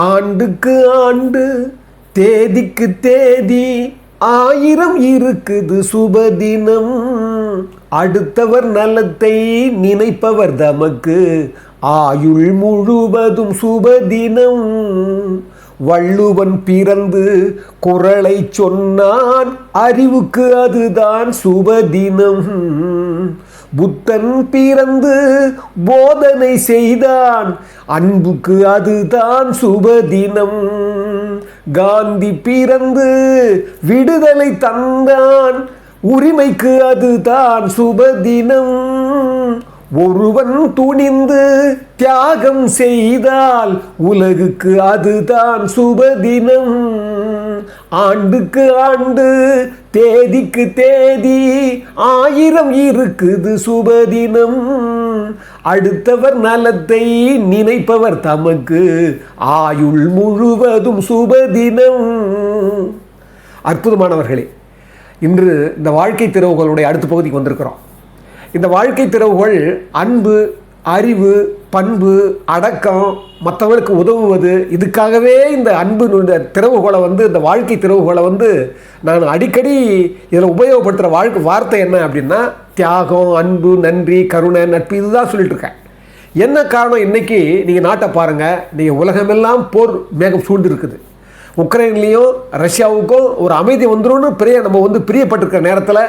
ஆண்டுக்கு ஆண்டு தேதிக்கு தேதி ஆயிரம் இருக்குது சுபதினம். அடுத்தவர் நலத்தை நினைப்பவர் தமக்கு ஆயுள் முழுவதும் சுபதினம். வள்ளுவன் பிறந்து குரலை சொன்னான் அறிவுக்கு அதுதான் சுபதினம். புத்தன் பிறந்து போதனை செய்தான். அன்புக்கு அதுதான் சுபதினம். காந்தி பிறந்து விடுதலை தந்தான். உரிமைக்கு அதுதான் சுபதினம். ஒருவன் துணிந்து தியாகம் செய்தால் உலகுக்கு அதுதான் சுபதினம். ஆண்டுக்கு ஆண்டு தேதிக்கு தேதி ஆயிரம் இருக்குது சுபதினம். அடுத்தவர் நலத்தை நினைப்பவர் தமக்கு ஆயுள் முழுவதும் சுபதினம். அற்புதமானவர்களே இன்று இந்த வாழ்க்கை திறவுகளுடைய அடுத்த பகுதிக்கு வந்திருக்கிறோம். இந்த வாழ்க்கை திறவுகள் அன்பு அறிவு பண்பு அடக்கம் மற்றவர்களுக்கு உதவுவது இதுக்காகவே இந்த அன்பு இந்த திறவுகோலை வந்து இந்த வாழ்க்கை திறவுகோலை வந்து நான் அடிக்கடி இதில் உபயோகப்படுத்துகிற வாழ்க்கை வார்த்தை என்ன அப்படின்னா தியாகம் அன்பு நன்றி கருணை நட்பு இதுதான் சொல்லிட்டு இருக்கேன். என்ன காரணம் இன்றைக்கி நீங்கள் நாட்டை பாருங்கள் நீங்கள் உலகமெல்லாம் போர் மேகம் சூழ்ந்து இருக்குது உக்ரைன்லேயும் ரஷ்யாவுக்கும் ஒரு அமைதி வந்துரும்னு பெரிய நம்ம வந்து பிரியப்பட்டிருக்கிற நேரத்தில்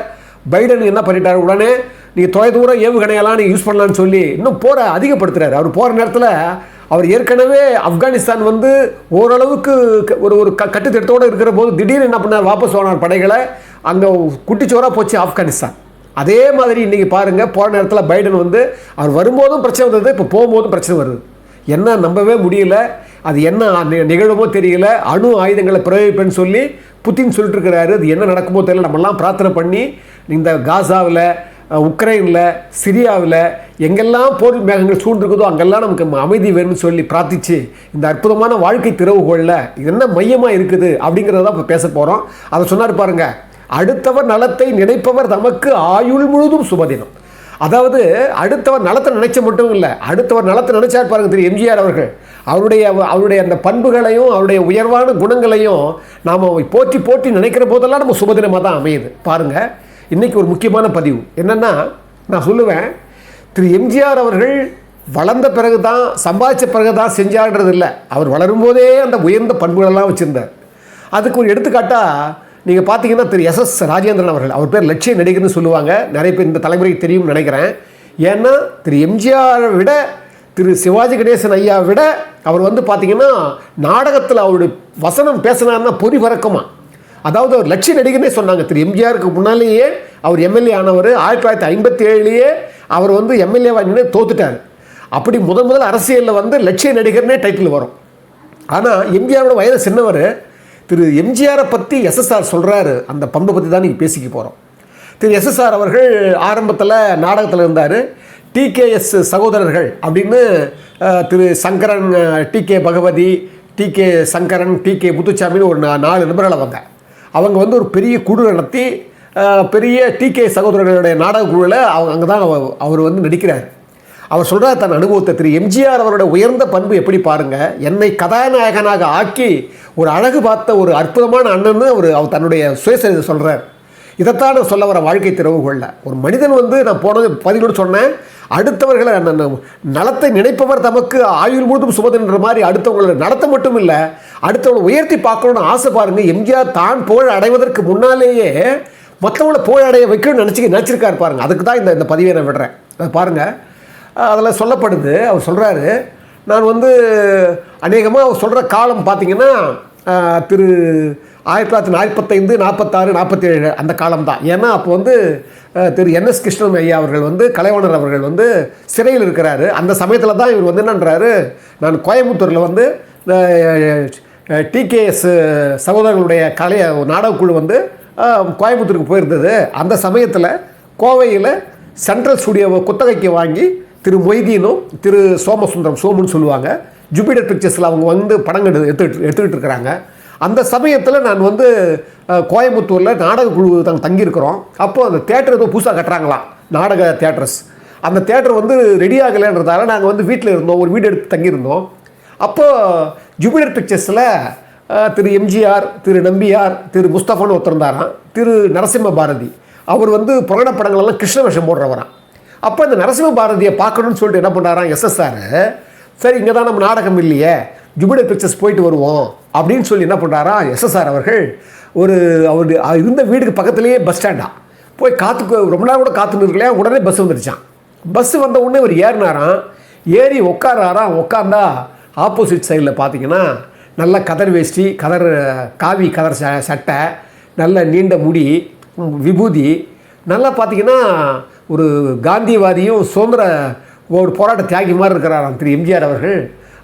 பைடன் என்ன பண்ணிட்டார்? உடனே நீங்கள் தொலை தூரம் ஏவுகணையெல்லாம் நீங்கள் யூஸ் பண்ணலான்னு சொல்லி இன்னும் போரை அதிகப்படுத்துறாரு. அவர் போகிற நேரத்தில் அவர் ஏற்கனவே ஆப்கானிஸ்தான் வந்து ஓரளவுக்கு ஒரு ஒரு க கட்டுத்திட்டத்தோடு இருக்கிற போது திடீர்னு என்ன பண்ணார்? வாபஸ் வாங்கினார் படைகளை. அங்கே குட்டிச்சோராக போச்சு ஆப்கானிஸ்தான். அதே மாதிரி இன்றைக்கி பாருங்கள் போகிற நேரத்தில் பைடன் வந்து அவர் வரும்போதும் பிரச்சனை வந்தது இப்போ போகும்போதும் பிரச்சனை வருது. என்ன நம்பவே முடியல. அது என்ன நி- நிகழுமோ தெரியல. அணு ஆயுதங்களை பிரயோகிப்பேன்னு சொல்லி புத்தின் சொல்லிட்டு இருக்கிறாரு. அது என்ன நடக்குமோ தெரியல. நம்மலாம் பிரார்த்தனை பண்ணி இந்த காசாவில் உக்ரைனில் சிரியாவில் எங்கெல்லாம் போர் மேகங்கள் சூழ்ந்திருக்குதோ அங்கெல்லாம் நமக்கு அமைதி வேணும்னு சொல்லி பிரார்த்திச்சு இந்த அற்புதமான வாழ்க்கை திறவுகோளில் இது என்ன மையமாக இருக்குது அப்படிங்கிறத தான் இப்போ பேச போகிறோம் அதை சொன்னார் பாருங்கள் அடுத்தவர் நலத்தை நினைப்பவர் தமக்கு ஆயுள் முழுதும் சுபதினம். அதாவது அடுத்தவர் நலத்தை நினைச்ச மட்டும் இல்லை அடுத்தவர் நலத்தை நினைச்சார் பாருங்க திரு எம்ஜிஆர் அவர்கள். அவருடைய அவருடைய அந்த பண்புகளையும் அவருடைய உயர்வான குணங்களையும் நாம் போற்றி போற்றி நினைக்கிற போதெல்லாம் நம்ம சுபதினமாக தான் அமையுது. பாருங்கள் இன்றைக்கி ஒரு முக்கியமான பதிவு. என்னென்னா நான் சொல்லுவேன் திரு. எம்ஜிஆர் அவர்கள் வளர்ந்த பிறகு தான் சம்பாதிச்ச பிறகு தான் செஞ்சார்ன்றது இல்லை. அவர் வளரும்போதே அந்த உயர்ந்த பண்புகளெல்லாம் வச்சுருந்தார். அதுக்கு ஒரு எடுத்துக்காட்டாக நீங்கள் பார்த்தீங்கன்னா திரு. எஸ். எஸ். ராஜேந்திரன் அவர்கள். அவர் பேர் லட்சிய நடிகர்னு சொல்லுவாங்க. நிறைய பேர் இந்த தலைமுறைக்கு தெரியும்னு நினைக்கிறேன். ஏன்னா திரு. எம்ஜிஆரை விட திரு. சிவாஜி கணேசன் ஐயா விட அவர் வந்து பார்த்தீங்கன்னா நாடகத்தில் அவருடைய வசனம் பேசினார்னா பொறி பறக்குமா? அதாவது அவர் லட்சிய நடிகர்னே சொன்னாங்க. திரு எம்ஜிஆருக்கு முன்னாலேயே அவர் எம்எல்ஏ ஆனவர் ஆயிரத்தி தொள்ளாயிரத்தி ஐம்பத்தி ஏழுலேயே அவர் வந்து எம்எல்ஏவாக நின்று தோத்துட்டார். அப்படி முதன் முதல் அரசியலில் வந்து லட்சிய நடிகர்னே டைட்டில் வரும். ஆனால் எம்ஜிஆரோட வயது சின்னவர் திரு எம்ஜிஆரை பற்றி எஸ்எஸ்ஆர் சொல்கிறாரு அந்த பண்பை பற்றி தான் நீங்கள் பேசிக்க போகிறோம் திரு எஸ்எஸ்ஆர் அவர்கள் ஆரம்பத்தில் நாடகத்தில் இருந்தார். டிகேஎஸ் சகோதரர்கள் அப்படின்னு Thiru Sankaran TK Bhagavathi TK Sankaran TK முத்துச்சாமின்னு ஒரு நாலு நிபுணர்களை வந்தேன் அவங்க வந்து ஒரு பெரிய குழு நடத்தி பெரிய டிகே சகோதரர்களுடைய நாடக குழுவில் அவங்க அங்கே தான் அவர் வந்து நடிக்கிறார். அவர் சொல்கிறார் தன் அனுபவத்தை திரு எம்ஜிஆர் அவரோட உயர்ந்த பண்பு எப்படி பாருங்கள் என்னை கதாநாயகனாக ஆக்கி ஒரு அழகு பார்த்த ஒரு அற்புதமான அண்ணன்னு அவர் அவர் தன்னுடைய சுயசரிதை சொல்கிறார் இதைத்தான் நான் சொல்ல வர வாழ்க்கை திறவுகொள்ள ஒரு மனிதன் வந்து நான் போனது பதிலோடு சொன்னேன். அடுத்தவர்களை நலத்தை நினைப்பவர் தமக்கு ஆயுள் முழுதும் சுமதுன்ற மாதிரி அடுத்தவங்களை நடத்த மட்டும் இல்லை அடுத்தவங்களை உயர்த்தி பார்க்கணும்னு ஆசை பாருங்கள் எம்ஜிஆர் தான் புகழ் அடைவதற்கு முன்னாலேயே மற்றவங்களை புகழ் அடைய வைக்கணும்னு நினச்சி நினச்சிருக்காரு பாருங்கள் அதுக்கு தான் இந்த இந்த பதிவை நான் விடுறேன். அதை பாருங்கள் அதில் சொல்லப்படுது அவர் சொல்கிறாரு நான் வந்து அநேகமாக அவர் சொல்கிற காலம் பார்த்தீங்கன்னா திரு ஆயிரத்தி தொள்ளாயிரத்தி நாற்பத்தைந்து நாற்பத்தாறு நாற்பத்தேழு அந்த காலம் தான் ஏன்னா அப்போ வந்து திரு என் எஸ் கிருஷ்ணன் ஐயா அவர்கள் வந்து கலைவாணர் அவர்கள் வந்து சிறையில் இருக்கிறாரு. அந்த சமயத்தில் தான் இவர் வந்து என்னன்றாரு? நான் கோயம்புத்தூரில் வந்து டிகேஎஸ் சகோதரர்களுடைய கலைய நாடகக்குழு வந்து கோயம்புத்தூருக்கு போயிருந்தது. அந்த சமயத்தில் கோவையில் சென்ட்ரல் ஸ்டுடியோவை குத்தகைக்கு வாங்கி திரு மொய்தீனும் திரு சோமசுந்தரம் சோமுன்னு சொல்லுவாங்க. ஜூபிட்டர் பிக்சர்ஸில் அவங்க வந்து படங்கள் எடு எடுத்துக்கிட்டு எடுத்துக்கிட்டு இருக்கிறாங்க. அந்த சமயத்தில் நான் வந்து கோயம்புத்தூரில் நாடக குழு தான் தங்கியிருக்கிறோம். அப்போது அந்த தேட்டர் ஏதோ புதுசாக கட்டுறாங்களாம் நாடக தேட்டர்ஸ் அந்த தேட்டர் வந்து ரெடி ஆகலைன்றதால நாங்கள் வந்து வீட்டில் இருந்தோம். ஒரு வீடு எடுத்து தங்கியிருந்தோம். அப்போது ஜூபிலர் பிக்சர்ஸில் திரு எம்ஜிஆர் திரு நம்பியார் திரு முஸ்தபான்னு ஒருத்தர் இருந்தாராம். திரு நரசிம்ம பாரதி. அவர் வந்து புராண படங்களெல்லாம் கிருஷ்ண வேஷம் போடுறவரான் அப்போ இந்த நரசிம்ம பாரதியை பார்க்கணும்னு சொல்லிட்டு என்ன பண்ணுறாராம் எஸ்எஸ்ஆர் சரி இங்கே தான் நம்ம நாடகம் இல்லையே ஜூபிலர் பிக்சர்ஸ் போயிட்டு வருவோம் அப்படின்னு சொல்லி என்ன பண்ணுறாரா எஸ்எஸ்ஆர் அவர்கள் ஒரு அவர் இருந்த வீடுக்கு பக்கத்துலேயே பஸ் ஸ்டாண்டா போய் காத்து ரொம்ப நேரம் கூட காத்து நிற்கலையா உடனே பஸ் வந்துருச்சான் பஸ் வந்த உடனே இவர் ஏறினாராம் ஏறி உட்காராராம் உட்காந்தா ஆப்போசிட் சைடில் பார்த்தீங்கன்னா நல்ல கதர் வேஷ்டி கதர் காவி கதர் ச சட்டை நல்ல நீண்ட முடி விபூதி நல்லா பார்த்தீங்கன்னா ஒரு காந்திவாதியும் சுதந்திர ஒரு போராட்ட தியாகி மாதிரி இருக்கிறாராம். திரு எம்ஜிஆர் அவர்கள்.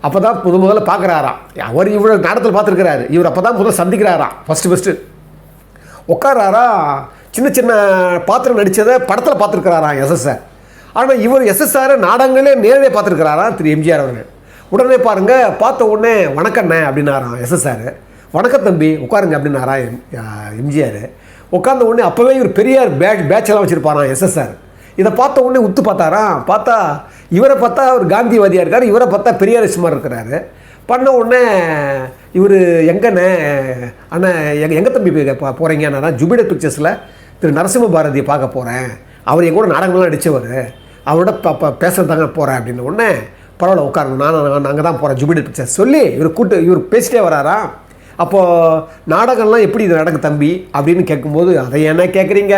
அப்போ தான் முத முதல்ல பார்க்குறாராம். அவர் இவ்வளோ நாடகத்தில் பார்த்துருக்கிறாரு. இவர் அப்போ தான் முதல்ல சந்திக்கிறாராம். ஃபஸ்ட்டு ஃபஸ்ட்டு உட்காராரா சின்ன சின்ன பாத்திரம் நடித்ததை படத்தில் பார்த்துருக்கிறாராம் எஸ்எஸ்ஆர் ஆனால் இவர் எஸ்எஸ்ஆரை நாடகங்களே நேரடியாக பார்த்துருக்கிறாராம் திரு எம்ஜிஆர் அவர்கள். உடனே பாருங்கள் பார்த்த உடனே வணக்கண்ணே அப்படின்னாராம் எஸ்எஸ்ஆர் வணக்கம் தம்பி உட்காருங்க அப்படின்னாரா எம் எம்ஜிஆர். உட்கார்ந்த உடனே அப்போவே இவர் பெரியார் பேட்ச் பேச்செல்லாம் வச்சுருப்பாராம் எஸ்எஸ்ஆர் இதை பார்த்த உடனே உத்து பார்த்தாராம் பார்த்தா இவரை பார்த்தா அவர் காந்திவாதியாக இருக்கார் இவரை பார்த்தா பெரியாரிஸ்ட் மாதிரி இருக்கிறாரு. பண்ண உடனே இவர் எங்கண்ணே அண்ணன் எங்கள் எங்கே தம்பி போகிறீங்க நான் ஜூபிடர் பிக்சர்ஸில் திரு நரசிம்ம பாரதியை பார்க்க போகிறேன் அவர் என் கூட நாடகம்லாம் நடித்தவர் அவரோட ப ப- பேசுறதாங்க போகிறேன் அப்படின்னு உடனே பரவாயில்ல உட்காருங்க. நான் நான் அங்கே தான் போகிறேன் ஜூபிடர் பிக்சர்ஸ் சொல்லி இவர் கூட்டு இவர் பேசிட்டே வராரா? அப்போது நாடகம்லாம் எப்படி இது நடக்கு தம்பி அப்படின்னு கேட்கும்போது அதை என்ன கேட்குறீங்க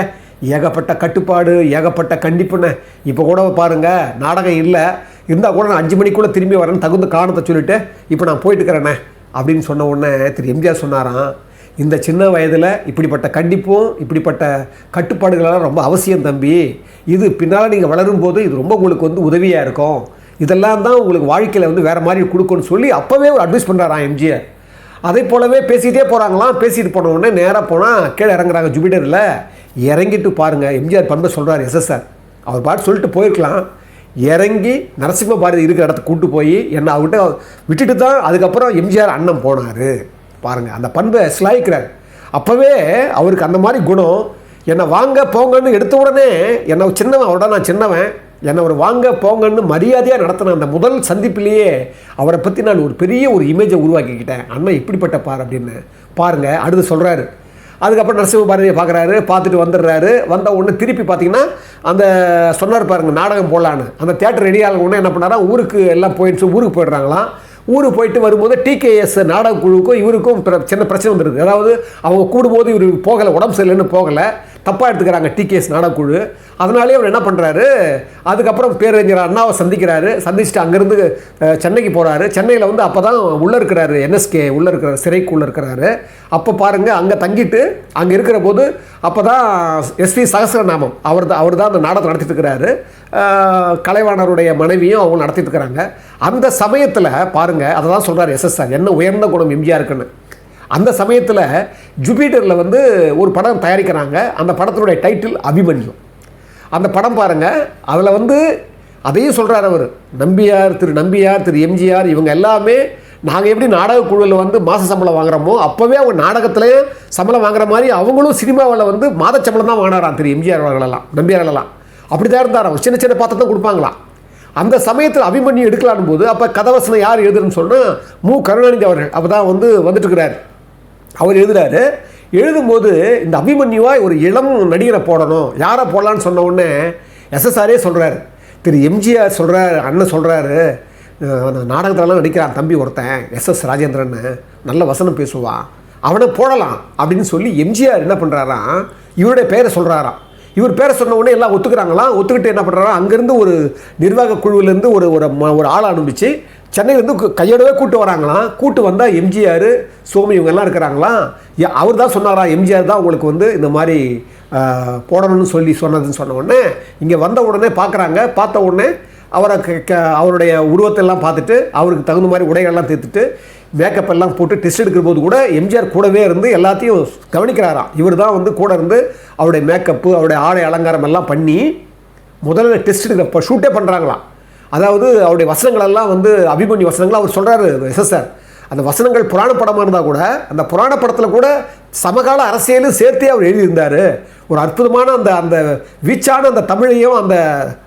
ஏகப்பட்ட கட்டுப்பாடு ஏகப்பட்ட கண்டிப்புன்னு. இப்போ கூட பாருங்கள் நாடகம் இல்லை. இருந்தால் கூட நான் அஞ்சு மணிக்குள்ளே திரும்பி வரேன்னு தகுந்த காரணத்தை சொல்லிவிட்டு இப்போ நான் போயிட்டு அப்படின்னு சொன்ன உடனே திரு எம்ஜிஆர் சொன்னாராம் இந்த சின்ன வயதில் இப்படிப்பட்ட கண்டிப்பும் இப்படிப்பட்ட கட்டுப்பாடுகளெல்லாம் ரொம்ப அவசியம் தம்பி. இது பின்னால் நீங்கள் வளரும்போது இது ரொம்ப உங்களுக்கு வந்து உதவியாக இருக்கும். இதெல்லாம் தான் உங்களுக்கு வாழ்க்கையில் வந்து வேறு மாதிரி கொடுக்கும்னு சொல்லி அப்போவே ஒரு அட்வைஸ் பண்ணுறாராம் எம்ஜிஆர். அதே போலவே பேசிகிட்டே போகிறாங்களாம் பேசிட்டு போனவுடனே நேராக போனால் கீழே இறங்குறாங்க ஜூபிட்டரில். இறங்கிட்டு பாருங்கள் எம்ஜிஆர் பண்பை சொல்கிறார் எஸ்எஸ்ஆர். அவர் பாட்டு சொல்லிட்டு போயிருக்கலாம். இறங்கி நரசிம்ம பாரதி இருக்கிற இடத்த கூட்டு போய் என்னை அவர்கிட்ட விட்டுட்டு தான் அதுக்கப்புறம் எம்ஜிஆர் அண்ணன் போனார். பாருங்கள் அந்த பண்பை சிலாய்க்கிறார். அப்போவே அவருக்கு அந்த மாதிரி குணம். என்னை வாங்க போங்கன்னு எடுத்த உடனே என்னை சின்னவன் அவரோட நான் சின்னவன். என்னை ஒரு வாங்க போங்கன்னு மரியாதையாக நடத்தின அந்த முதல் சந்திப்பிலேயே அவரை பற்றி நான் ஒரு பெரிய ஒரு இமேஜை உருவாக்கிக்கிட்டேன். அண்ணன் இப்படிப்பட்ட பார் அப்படின்னு. பாருங்கள் அடுத்து சொல்கிறாரு அதுக்கப்புறம் நரசிம்ம பாரதியை பார்க்குறாரு பார்த்துட்டு வந்துடுறாரு. வந்த உடனே திருப்பி பார்த்தீங்கன்னா அந்த சொன்னார் பாருங்க நாடகம் போடலான்னு. அந்த தேட்டர் ரெடி ஆன உடனே என்ன பண்ணாரா ஊருக்கு எல்லாம் போயிடுச்சு ஊருக்கு போயிடுறாங்களாம். ஊருக்கு போயிட்டு வரும்போது டிகேஎஸ் நாடக குழுவுக்கும் இவருக்கும் சின்ன பிரச்சனை வந்துருக்கு அதாவது அவங்க கூடும்போது இவர் போகலை உடம்பு சரியில்லைன்னு போகலை. தப்பாக எடுத்துக்கிறாங்க டிகேஎஸ் நாடகக்குழு. அதனாலே அவர் என்ன பண்ணுறாரு அதுக்கப்புறம் பேரறிஞர் அண்ணாவை சந்திக்கிறாரு. சந்திச்சுட்டு அங்கேருந்து சென்னைக்கு போகிறாரு சென்னையில் வந்து அப்போ தான் உள்ளே இருக்கிறாரு என்எஸ்கே உள்ளே இருக்கிறாரு சிறைக்குள்ளே இருக்கிறாரு. அப்போ பாருங்கள் அங்கே தங்கிட்டு அங்கே இருக்கிற போது அப்போ தான் எஸ்வி சகசரநாமம். அவர் தான் அவர் தான் அந்த நாடகம் நடத்திட்டு இருக்கிறாரு. கலைவாணருடைய மனைவியும் அவங்க நடத்திட்டு இருக்கிறாங்க. அந்த சமயத்தில் பாருங்கள் அதை தான் சொல்கிறார் எஸ்எஸ்ஆர் என்ன உயர்ந்த குணம் எம்ஜிஆர் இருக்குன்னு அந்த சமயத்தில் ஜூபிட்டரில் வந்து ஒரு படம் தயாரிக்கிறாங்க. அந்த படத்தினுடைய டைட்டில் அபிமன்யு. அந்த படம் பாருங்கள் அதில் வந்து அதையும் சொல்கிறார் அவர். நம்பியார் திரு நம்பியார் திரு எம்ஜிஆர் இவங்க எல்லாமே நாங்கள் எப்படி நாடக குழுவில் வந்து மாத சம்பளம் வாங்குறோமோ அப்போவே அவங்க நாடகத்துலேயும் சம்பளம் வாங்குற மாதிரி அவங்களும் சினிமாவில் வந்து மாத சம்பளம் தான் வாங்கினாராம் திரு எம்ஜிஆர் அவர்களெல்லாம் நம்பியார்களெல்லாம் அப்படி தான் இருந்தார் அவர் சின்ன சின்ன தான் கொடுப்பாங்களாம். அந்த சமயத்தில் அபிமன்யு எடுக்கலான்னு போது அப்போ கதவசனம் யார் எழுதுன்னு சொன்னால் மு கருணாநிதி அவர்கள். அப்போ தான் வந்து வந்துட்டுருக்கிறார் அவர் எழுதுறாரு எழுதும்போது இந்த அபிமன்யுவா ஒரு இளம் நடிகரை போடணும். யாரை போடலான்னு சொன்ன உடனே எஸ்எஸ்ஆரே சொல்கிறாரு திரு எம்ஜிஆர் சொல்கிறார் அண்ணன் சொல்கிறாரு நாடகத்திலலாம் நடிக்கிறான் தம்பி ஒருத்தன் எஸ்எஸ் ராஜேந்திரன் நல்ல வசனம் பேசுவான் அவனை போடலாம். அப்படின்னு சொல்லி எம்ஜிஆர் என்ன பண்ணுறாராம் இவருடைய பெயரை சொல்கிறாராம் இவர் பேரை சொன்ன உடனே எல்லாம் ஒத்துக்கிறாங்களாம் ஒத்துக்கிட்டு என்ன பண்ணுறாரா அங்கேருந்து ஒரு நிர்வாக குழுவிலேருந்து ஒரு ஒரு ம- ஒரு ஆள் அனுப்பிச்சு சென்னையிலேருந்து கையோடவே கூட்டு வராங்களாம் கூட்டு வந்தால் எம்ஜிஆர் சோமி இவங்கெல்லாம் இருக்கிறாங்களாம் அவர் தான் சொன்னாரா எம்ஜிஆர் தான் உங்களுக்கு வந்து இந்த மாதிரி போடணும்னு சொல்லி சொன்னதுன்னு சொன்ன உடனே இங்கே வந்த உடனே பார்க்குறாங்க பார்த்த உடனே அவரை க- க- அவருடைய உருவத்தை எல்லாம் பார்த்துட்டு அவருக்கு தகுந்த மாதிரி உடைகள்லாம் தீர்த்துட்டு மேக்கப் எல்லாம் போட்டு டெஸ்ட் எடுக்கிற போது கூட எம்ஜிஆர் கூடவே இருந்து எல்லாத்தையும் கவனிக்கிறாராம் இவர் தான் வந்து கூட இருந்து அவருடைய மேக்கப்பு அவருடைய ஆடை அலங்காரம் எல்லாம் பண்ணி முதல்ல டெஸ்ட் எடுக்கிறப்ப ஷூட்டே பண்ணுறாங்களாம் அதாவது அவருடைய வசனங்களெல்லாம் வந்து அபிமன்யு வசனங்கள் அவர் சொல்கிறாரு எஸ்எஸ்ஆர் அந்த வசனங்கள் புராண படமாக இருந்தால் கூட அந்த புராண படத்தில் கூட சமகால அரசியலும் சேர்த்தே அவர் எழுதியிருந்தார். ஒரு அற்புதமான அந்த அந்த வீச்சான அந்த தமிழையும் அந்த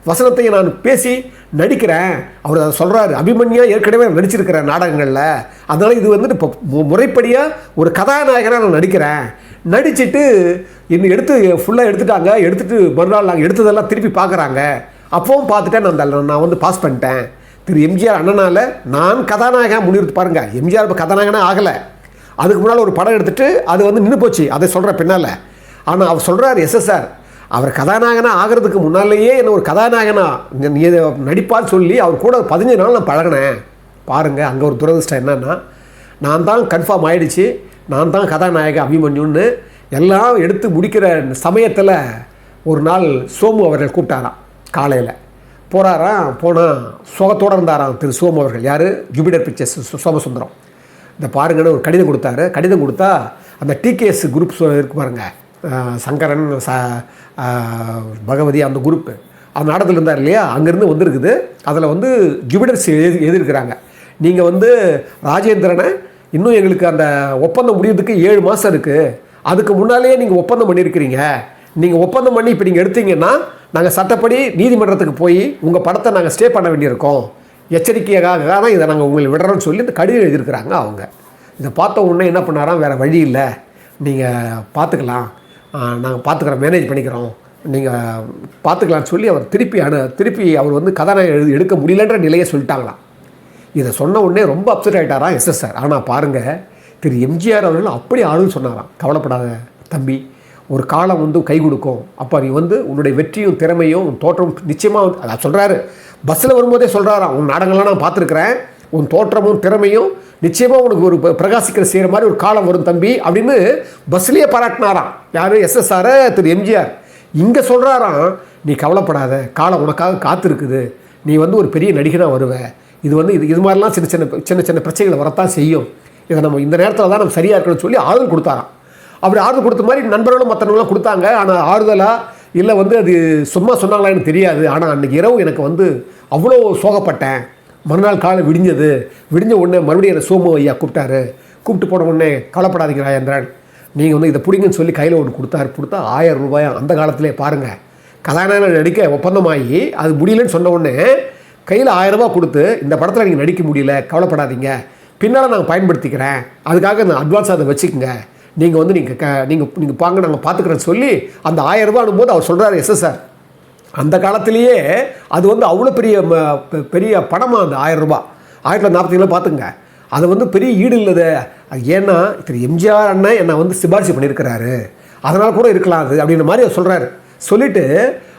வசனத்தையும் நான் பேசி நடிக்கிறேன். அவர் அதை சொல்கிறாரு அபிமன்யா ஏற்கனவே நடிச்சிருக்கிறேன் நாடகங்களில். அதனால் இது வந்துட்டு இப்போ முறைப்படியாக ஒரு கதாநாயகனாக நான் நடிக்கிறேன். நடிச்சிட்டு இன்னும் எடுத்து ஃபுல்லாக எடுத்துட்டாங்க. எடுத்துட்டு மறுநாள் நாங்கள் எடுத்ததெல்லாம் திருப்பி பார்க்குறாங்க அப்பவும் பார்த்துட்டேன். நான் அந்த நான் வந்து பாஸ் பண்ணிட்டேன். திரு எம்ஜிஆர் அண்ணனால் நான் கதாநாயகன் முன்னிறுத்து பாருங்கள் எம்ஜிஆர் இப்போ கதாநாயகனே ஆகலை. அதுக்கு முன்னால் ஒரு படம் எடுத்துட்டு அது வந்து நின்று போச்சு. அதை சொல்கிற பின்னால். ஆனால் அவர் சொல்கிறார் எஸ்எஸ்ஆர் அவர் கதாநாயகனாக ஆகிறதுக்கு முன்னாலேயே என்ன ஒரு கதாநாயகனாக நீ- நடிப்பான்னு சொல்லி அவர் கூட பதினஞ்சு நாள் நான் பழகினேன். பாருங்கள் அங்கே ஒரு துரதிர்ஷ்டம் என்னென்னா நான் தான் கன்ஃபார்ம் ஆகிடுச்சு நான் தான் கதாநாயக அபிமன்யுன்னு எல்லாம் எடுத்து முடிக்கிற சமயத்தில் ஒரு நாள் சோமு அவர்கள் கூப்பிட்டாராம் காலையில். போகிறாராம் போனால் சுகத்தோடு இருந்தாராம் திரு சோமு அவர்கள். யார்? Jupiter Pictures Somasundaram. இந்த பாருங்கன்னு ஒரு கடிதம் கொடுத்தாரு. கடிதம் கொடுத்தா அந்த டிகேஎஸ் குரூப் இருக்கு பாருங்கள் சங்கரன் ச பகவதி அந்த குரூப்பு அந்த நாடகத்தில் இருந்தார் இல்லையா? அங்கேருந்து வந்திருக்குது. அதில் வந்து ஜூபிடர்ஸ் எழுதி எழுதியிருக்கிறாங்க. நீங்கள் வந்து ராஜேந்திரனை இன்னும் எங்களுக்கு அந்த ஒப்பந்தம் முடியறதுக்கு ஏழு மாதம் இருக்குது அதுக்கு முன்னாலேயே நீங்கள் ஒப்பந்தம் பண்ணியிருக்கிறீங்க. நீங்கள் ஒப்பந்தம் பண்ணி இப்போ நீங்கள் எடுத்தீங்கன்னா நாங்கள் சட்டப்படி நீதிமன்றத்துக்கு போய் உங்கள் படத்தை நாங்கள் ஸ்டே பண்ண வேண்டியிருக்கோம். எச்சரிக்கையாக தான் இதை நாங்கள் உங்களை விடுறோம்னு சொல்லி இந்த கடிதம் எழுதியிருக்கிறாங்க அவங்க. இதை பார்த்த உடனே என்ன பண்ணாராம்? வேறு வழி இல்லை. நீங்கள் பார்த்துக்கலாம். நாங்கள் பார்த்துக்குறோம் மேனேஜ் பண்ணிக்கிறோம். நீங்கள் பார்த்துக்கலாம்னு சொல்லி அவர் திருப்பி அனு திருப்பி அவர் வந்து கதாநாயகம் எழுதி எடுக்க முடியலன்ற நிலையை சொல்லிட்டாங்களாம். இதை சொன்ன உடனே ரொம்ப அப்செட் ஆகிட்டாராம் எஸ்எஸ்ஆர் ஆனால் பாருங்கள் திரு எம்ஜிஆர் அவர்கள் அப்படி ஆளுன்னு சொன்னாராம். கவலைப்படாத தம்பி ஒரு காலம் வந்து கை கொடுக்கும். அப்போ நீ வந்து உன்னுடைய வெற்றியும் திறமையும் உன் தோற்றம் நிச்சயமாக அதான் சொல்கிறாரு பஸ்ஸில் வரும்போதே சொல்கிறாராம் உன் நாடகங்கள்லாம் நான் பார்த்துருக்குறேன் உன் தோற்றமும் திறமையும் நிச்சயமாக உனக்கு ஒரு ப- பிரகாசிக்கிற செய்கிற மாதிரி ஒரு காலம் வரும் தம்பி அப்படின்னு பஸ்லேயே பாராட்டினாராம். யார்? எஸ்எஸ்ஆர் திரு எம்ஜிஆர் இங்கே சொல்கிறாராம் நீ கவலைப்படாத காலம் உனக்காக காத்திருக்குது. நீ வந்து ஒரு பெரிய நடிகனாக வருவ. இது வந்து இது இது மாதிரிலாம் சின்ன சின்ன சின்ன சின்ன பிரச்சனைகள் வரத்தான் செய்யும். இதை நம்ம இந்த நேரத்தில் தான் நம்ம சரியாக இருக்கணும்னு சொல்லி ஆறுதல் கொடுத்தாராம். அப்படி ஆறுதல் கொடுத்த மாதிரி நண்பர்களும் மற்றவங்களும் கொடுத்தாங்க. ஆனால் ஆறுதலாக இல்லை வந்து அது சும்மா சொன்னாங்களா எனக்கு தெரியாது. ஆனால் அன்றைக்கி இரவு எனக்கு வந்து அவ்வளோ சோகப்பட்டேன். மறுநாள் காலை விடிஞ்சது. விடிஞ்ச உடனே மறுபடியும் என்னை சோமு ஐயா கூப்பிட்டாரு. கூப்பிட்டு போன உடனே கவலைப்படாதீங்க ராஜேந்திரன். நீங்கள் வந்து இதை பிடிங்கன்னு சொல்லி கையில் ஒன்று கொடுத்தாரு. கொடுத்தா ஆயிரம் ரூபாய் அந்த காலத்திலே பாருங்கள் கதாநாயகன் நடிக்க ஒப்பந்தமாகி அது முடியலன்னு சொன்ன உடனே கையில் ஆயிரம் கொடுத்து இந்த படத்தில் நீங்கள் நடிக்க முடியல கவலைப்படாதீங்க. பின்னால் நாங்கள் பயன்படுத்திக்கிறேன். அதுக்காக நான் அட்வான்ஸ் அதை வச்சுக்கோங்க. நீங்கள் வந்து நீங்கள் க நீங்கள் நீங்கள் பாங்க நாங்கள் பார்த்துக்கிறேன்னு சொல்லி அந்த ஆயிரம் ரூபாய் அனுப்பும்போது அவர் சொல்கிறாரு எஸ்எஸ்ஆர் அந்த காலத்திலேயே அது வந்து அவ்வளோ பெரிய ம- பெ- பெரிய பணமாக அந்த ஆயிரம் ரூபா ஆயிரத்தி தொள்ளாயிரத்தி நாற்பத்தி பார்த்துங்க அது வந்து பெரிய ஈடு இல்லது. அது ஏன்னா திரு எம்ஜிஆர் அண்ணன் என்னை வந்து சிபாரிசு பண்ணியிருக்கிறாரு. அதனால் கூட இருக்கலாம் அது அப்படின்ற மாதிரி அவர் சொல்கிறாரு சொல்லிவிட்டு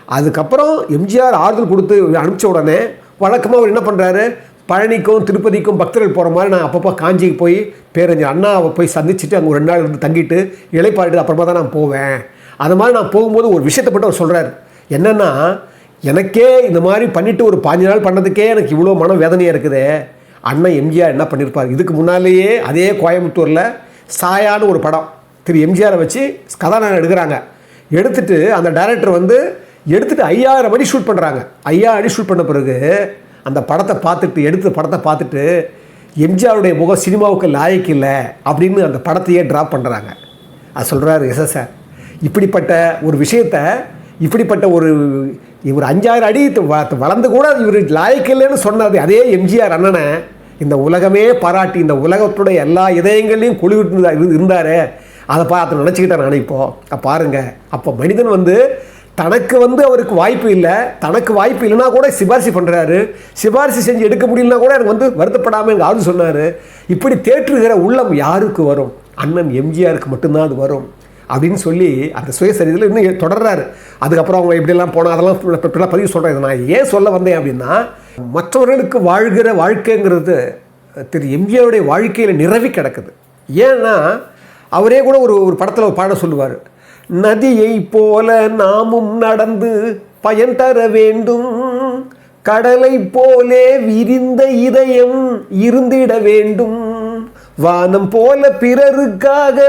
அதுக்கப்புறம் எம்ஜிஆர் ஆறுதல் கொடுத்து அனுப்பிச்ச உடனே வழக்கமாக அவர் என்ன பண்ணுறாரு பழனிக்கும் திருப்பதிக்கும் பக்தர்கள் போகிற மாதிரி நான் அப்பப்போ காஞ்சிக்கு போய் பேரஞ்சர் அண்ணாவை போய் சந்திச்சுட்டு அங்கே ஒரு ரெண்டு நாள் இருந்து தங்கிட்டு இலைப்பாடிட்டு அப்புறமா தான் நான் போவேன். அது மாதிரி நான் போகும்போது ஒரு விஷயத்தை மட்டும் அவர் சொல்கிறார் என்னென்னா எனக்கே இந்த மாதிரி பண்ணிவிட்டு ஒரு பாஞ்சு நாள் பண்ணதுக்கே எனக்கு இவ்வளோ மன வேதனையாக இருக்குது. அண்ணன் எம்ஜிஆர் என்ன பண்ணியிருப்பார் இதுக்கு முன்னாலேயே அதே கோயம்புத்தூரில் சாயான்னு ஒரு படம். திரு எம்ஜிஆரை வச்சு கதாநாயகன் எடுக்கிறாங்க. எடுத்துட்டு அந்த டைரக்டர் வந்து எடுத்துட்டு ஐயாயிரம் அடி ஷூட் பண்ணுறாங்க ஐயாயிரம் அடி ஷூட் பண்ண பிறகு அந்த படத்தை பார்த்துட்டு எடுத்த படத்தை பார்த்துட்டு எம்ஜிஆருடைய முகம் சினிமாவுக்கு லாயக்கு இல்லை அப்படின்னு அந்த படத்தையே ட்ராப் பண்ணுறாங்க அது சொல்கிறாரு எஸ்எஸ்ஆர் இப்படிப்பட்ட ஒரு விஷயத்தை இப்படிப்பட்ட ஒரு இவர் அஞ்சாயிரம் அடி வளர்ந்து கூட இவர் லாய்க்கில்லைன்னு சொன்னது அதே எம்ஜிஆர் அண்ணனை இந்த உலகமே பாராட்டி இந்த உலகத்துடைய எல்லா இதயங்களையும் குளிவிட்டு இருந்தார். அதை பார்த்து நினச்சிக்கிட்டேன் நான் இப்போ. பாருங்கள் அப்போ மனிதன் வந்து தனக்கு வந்து அவருக்கு வாய்ப்பு இல்லை. தனக்கு வாய்ப்பு இல்லைன்னா கூட சிபாரிசு பண்ணுறாரு சிபாரிசு செஞ்சு எடுக்க முடியலனா கூட எனக்கு வந்து வருத்தப்படாமல் எங்கள் ஆறு சொன்னார். இப்படி தேற்றுகிற உள்ளம் யாருக்கு வரும்? அண்ணன் எம்ஜிஆருக்கு மட்டும்தான் அது வரும். அப்படின்னு சொல்லி அந்த சுயசரிதில் இன்னும் தொடர்றாரு. அதுக்கப்புறம் அவங்க எப்படிலாம் போனால் அதெல்லாம் இப்படிலாம் பதிவு சொல்கிறேன் இதை நான் ஏன் சொல்ல வந்தேன் அப்படின்னா மற்றவர்களுக்கு வாழ்கிற வாழ்க்கைங்கிறது திரு எம்ஜிஆருடைய வாழ்க்கையில் நிரவி கிடக்குது. ஏன்னா அவரே கூட ஒரு ஒரு படத்தில் ஒரு பாட சொல்லுவார். நதியை போல நாமும் நடந்து பயன் தர வேண்டும். கடலை போலே விரிந்த இதயம் இருந்திட வேண்டும். வானம் போல பிறருக்காக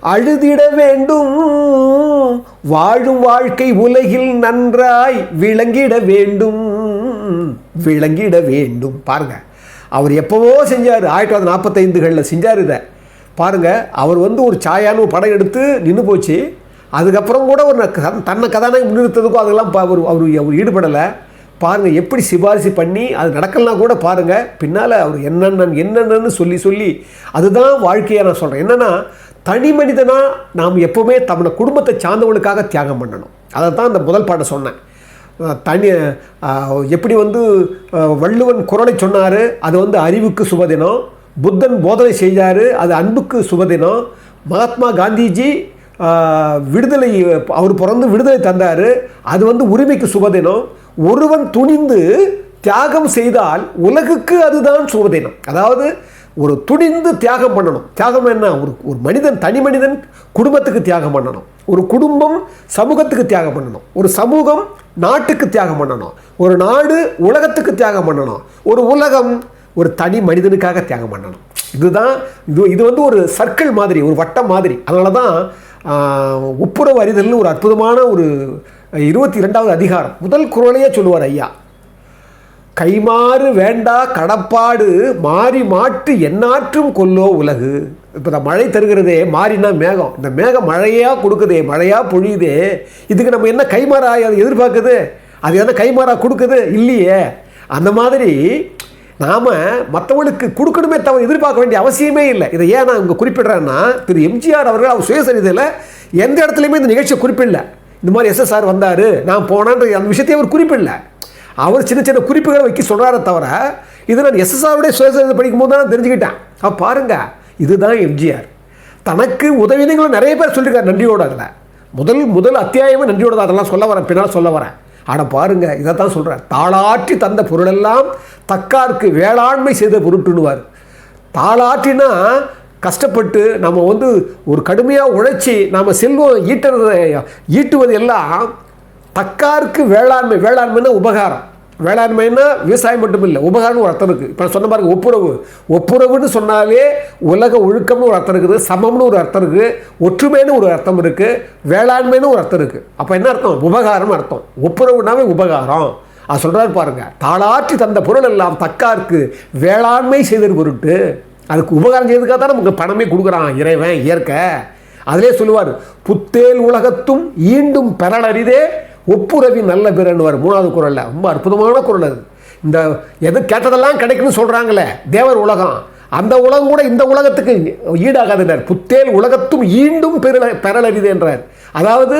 அழுதிட வேண்டும். வாழும் வாழ்க்கை உலகில் நன்றாய் விளங்கிட வேண்டும். விளங்கிட வேண்டும். பாருங்க அவர் எப்போவோ செஞ்சார். ஆயிரத்தி தொள்ளாயிரத்தி நாற்பத்தைந்துகளில் செஞ்சார் இதை. பாருங்கள் அவர் வந்து ஒரு சாயான்னு ஒரு படம் எடுத்து நின்று போச்சு. அதுக்கப்புறம் கூட ஒரு க- தன்னை கதாநாயகம் முன்னிறுத்ததுக்கும் அதெல்லாம் பா- அவர் அவர் அவர் ஈடுபடலை. பாருங்கள் எப்படி சிபாரிசு பண்ணி அது நடக்கலனா கூட பாருங்கள் பின்னால் அவர் என்னென்ன என்னென்னு சொல்லி சொல்லி அதுதான் வாழ்க்கையை நான் சொல்கிறேன் என்னென்னா தனி மனிதனாக நாம் எப்போவுமே தம்மளை குடும்பத்தை சார்ந்தவங்களுக்காக தியாகம் பண்ணணும். அதை தான் அந்த முதல் பாட்டை சொன்னேன். தனி எப்படி வந்து வள்ளுவன் குரலை சொன்னார் அது வந்து அறிவுக்கு சுபதினம் புத்தன் போதனை செய்தார் அது அன்புக்கு சுபதினம் மகாத்மா காந்திஜி விடுதலை அவர் பிறந்து விடுதலை தந்தார். அது வந்து உரிமைக்கு சுபதினம். ஒருவன் துணிந்து தியாகம் செய்தால் உலகுக்கு அதுதான் சுபதினம். அதாவது ஒரு துணிந்து தியாகம் பண்ணணும். தியாகம் என்ன? ஒரு ஒரு மனிதன் தனி மனிதன் குடும்பத்துக்கு தியாகம் பண்ணணும். ஒரு குடும்பம் சமூகத்துக்கு தியாகம் பண்ணணும். ஒரு சமூகம் நாட்டுக்கு தியாகம் பண்ணணும். ஒரு நாடு உலகத்துக்கு தியாகம் பண்ணணும். ஒரு உலகம் ஒரு தனி மனிதனுக்காக தியாகம் பண்ணணும். இதுதான் இது இது வந்து ஒரு சர்க்கிள் மாதிரி ஒரு வட்டம் மாதிரி. அதனால தான் ஒப்புரவு அறிதல்னு ஒரு அற்புதமான ஒரு இருபத்தி ரெண்டாவது அதிகாரம். முதல் குரலையே சொல்லுவார் ஐயா. கைமாறு வேண்டா கடப்பாடு மாறி மாட்டு எந்நாற்றும் கொல்லோ உலகு. இப்போ இந்த மழை தருகிறதே மாறினா மேகம். இந்த மேகம் மழையாக கொடுக்குதே மழையாக பொழியுதே. இதுக்கு நம்ம என்ன கைமாறா அதை எதிர்பார்க்குது? அது என்ன கைமாறா கொடுக்குது? இல்லையே. அந்த மாதிரி நாம் மற்றவங்களுக்கு கொடுக்கணுமே தவிர எதிர்பார்க்க வேண்டிய அவசியமே இல்லை. இதை ஏன் நான் இங்கே குறிப்பிடுறேன்னா திரு எம்ஜிஆர் அவர்கள் அவர் சுயசரிதையில் எந்த இடத்துலையுமே இந்த நிகழ்ச்சியை குறிப்பிடல. இந்த மாதிரி எஸ்எஸ்ஆர் வந்தார் நான் போனான்ற அந்த விஷயத்தையும் அவர் குறிப்பிடல. அவர் சின்ன சின்ன குறிப்புகளை வைக்க சொல்கிறாரே தவிர இதை நான் எஸ்எஸ்ஆருடைய சுயசரிதை படிக்கும்போது தான் தெரிஞ்சுக்கிட்டேன். அப்போ பாருங்க இதுதான் எம்ஜிஆர். தனக்கு உதவினங்களும் நிறைய பேர் சொல்லியிருக்காரு நன்றியோட அதில். முதல் முதல் அத்தியாயமே நன்றியோட அதெல்லாம் சொல்ல வரேன் பின்னால் சொல்ல வரேன். ஆனால் பாருங்கள் இதை தான் சொல்கிறேன் தாளாற்றி தந்த பொருளெல்லாம் தக்கார்க்கு வேளாண்மை செய்த பொருட்டுன்னுவார். தாளாற்றினா கஷ்டப்பட்டு நம்ம வந்து ஒரு கடுமையாக உழைச்சி நம்ம செல்வம் ஈட்டுறது ஈட்டுவது எல்லாம் தக்கார்க்கு வேளாண்மை வேளாண்மைன்னா உபகாரம். வேளாண்மைன்னா விவசாயம் மட்டும் இல்லை உபகாரம்னு ஒரு அர்த்தம் இருக்குது இப்போ நான் சொன்ன பாருங்க ஒப்புரவு. ஒப்புரவுன்னு சொன்னாலே உலக ஒழுக்கம்னு ஒரு அர்த்தம் இருக்குது சமம்னு ஒரு அர்த்தம் இருக்குது ஒற்றுமைன்னு ஒரு அர்த்தம் இருக்குது வேளாண்மைன்னு ஒரு அர்த்தம் இருக்குது அப்போ என்ன அர்த்தம்? உபகாரம்னு அர்த்தம். ஒப்புரவுனாவே உபகாரம். அது சொல்கிறாரு பாருங்க தாளாற்றி தந்த பொருள் எல்லாம் தக்காருக்கு வேளாண்மை செய்தது பொருட்டு அதுக்கு உபகாரம் செய்யறதுக்காக தான் நமக்கு பணமே கொடுக்குறான் இறைவன் இயற்கை. அதிலே சொல்லுவார் புத்தேல் உலகத்தும் ஈண்டும் பெறலரிதே ஒப்புரவி நல்ல பிறன்னுவார் மூணாவது குரலில். ரொம்ப அற்புதமான குரல் அது. இந்த எது கேட்டதெல்லாம் கிடைக்குன்னு சொல்கிறாங்களே தேவர் உலகம். அந்த உலகம் கூட இந்த உலகத்துக்கு ஈடாகாதுன்றார். புத்தேல் உலகத்தும் ஈண்டும் பெற பெறலரிதே என்றார் அதாவது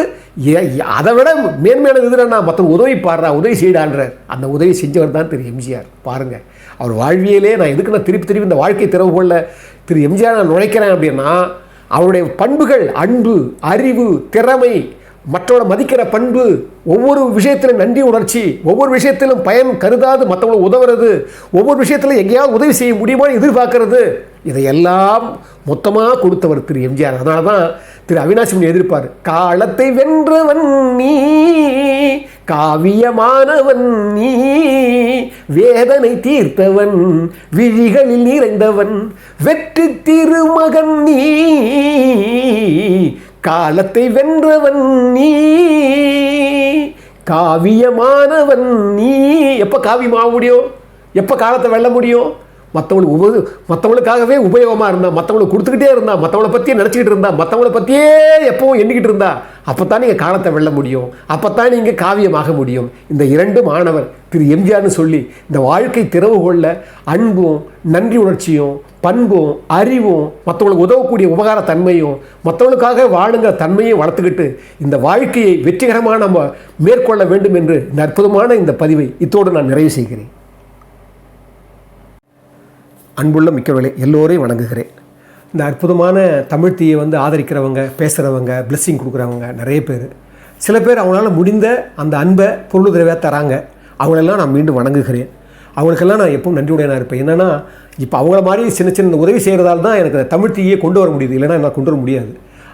அதை விட மேன்மையான இதுனா மற்றவங்க உதவி பாடுறா உதவி செய்யடான்றார் அந்த உதவி செஞ்சவர் தான் திரு எம்ஜிஆர். பாருங்கள் அவர் வாழ்வியலே நான் எதுக்கு நான் திருப்பி திருப்பி இந்த வாழ்க்கை திறவுகோலில் திரு எம்ஜிஆர் நான் நுழைக்கிறேன் அப்படின்னா அவருடைய பண்புகள் அன்பு அறிவு திறமை மற்றவரை மதிக்கிற பண்பு ஒவ்வொரு விஷயத்திலும் நன்றி உணர்ச்சி ஒவ்வொரு விஷயத்திலும் பயன் கருதாது மற்றவங்களை உதவுறது ஒவ்வொரு விஷயத்திலும் எங்கேயாவது உதவி செய்ய முடியுமான்னு எதிர்பார்க்கறது. இதையெல்லாம் மொத்தமாக கொடுத்தவர் திரு எம்ஜிஆர். அதனால தான் திரு அவினாசி முனி எதிர்ப்பார். காலத்தை வென்றவன் நீ காவியமானவன் நீ வேதனை தீர்த்தவன் விழிகளில் நிறைந்தவன் வெற்றி திருமகன் நீ காலத்தை வென்றவன் நீ காவியமானவன் நீ. எப்போ காவியமாக முடியும் எப்போ காலத்தை வெல்ல முடியும் மற்றவங்களுக்கு உப மற்றவங்களுக்காகவே உபயோகமாக இருந்தால் மற்றவங்களுக்கு கொடுத்துக்கிட்டே இருந்தால் மற்றவங்கள பற்றியே நினச்சிக்கிட்டு இருந்தால் மற்றவங்கள பற்றியே எப்பவும் எண்ணிக்கிட்டு இருந்தா அப்போ தான் நீங்கள் காலத்தை வெல்ல முடியும். அப்போ தான் நீங்கள் காவியமாக முடியும். இந்த இரண்டு மாணவர் திரு. எம்ஜிஆர்னு சொல்லி இந்த வாழ்க்கை திறவுகொள்ள அன்பும் நன்றி உணர்ச்சியும் பண்பும் அறிவும் மற்றவங்களுக்கு உதவக்கூடிய உபகார தன்மையும் மற்றவங்களுக்காக வாழுங்கிற தன்மையும் வளர்த்துக்கிட்டு இந்த வாழ்க்கையை வெற்றிகரமாக நம்ம மேற்கொள்ள வேண்டும் என்று இந்த அற்புதமான இந்த பதிவை இத்தோடு நான் நிறைவு செய்கிறேன். அன்புள்ள மிக்கவர்களே எல்லோரையும் வணங்குகிறேன். இந்த அற்புதமான தமிழ் தீயை வந்து ஆதரிக்கிறவங்க பேசுகிறவங்க பிளெஸ்ஸிங் கொடுக்குறவங்க நிறைய பேர். சில பேர் அவங்களால முடிந்த அந்த அன்பை பொருளுதவியாக தராங்க. அவங்களெல்லாம் நான் மீண்டும் வணங்குகிறேன். அவங்களுக்கெல்லாம் நான் எப்பவும் நன்றியுடையனாக இருப்பேன். என்னென்னா இப்போ அவங்கள மாதிரி சின்ன சின்ன உதவி செய்கிறதால தான் எனக்கு அந்த தமிழ் தீயை கொண்டு வர முடியுது. இல்லைன்னா நான் கொண்டு வர முடியாது.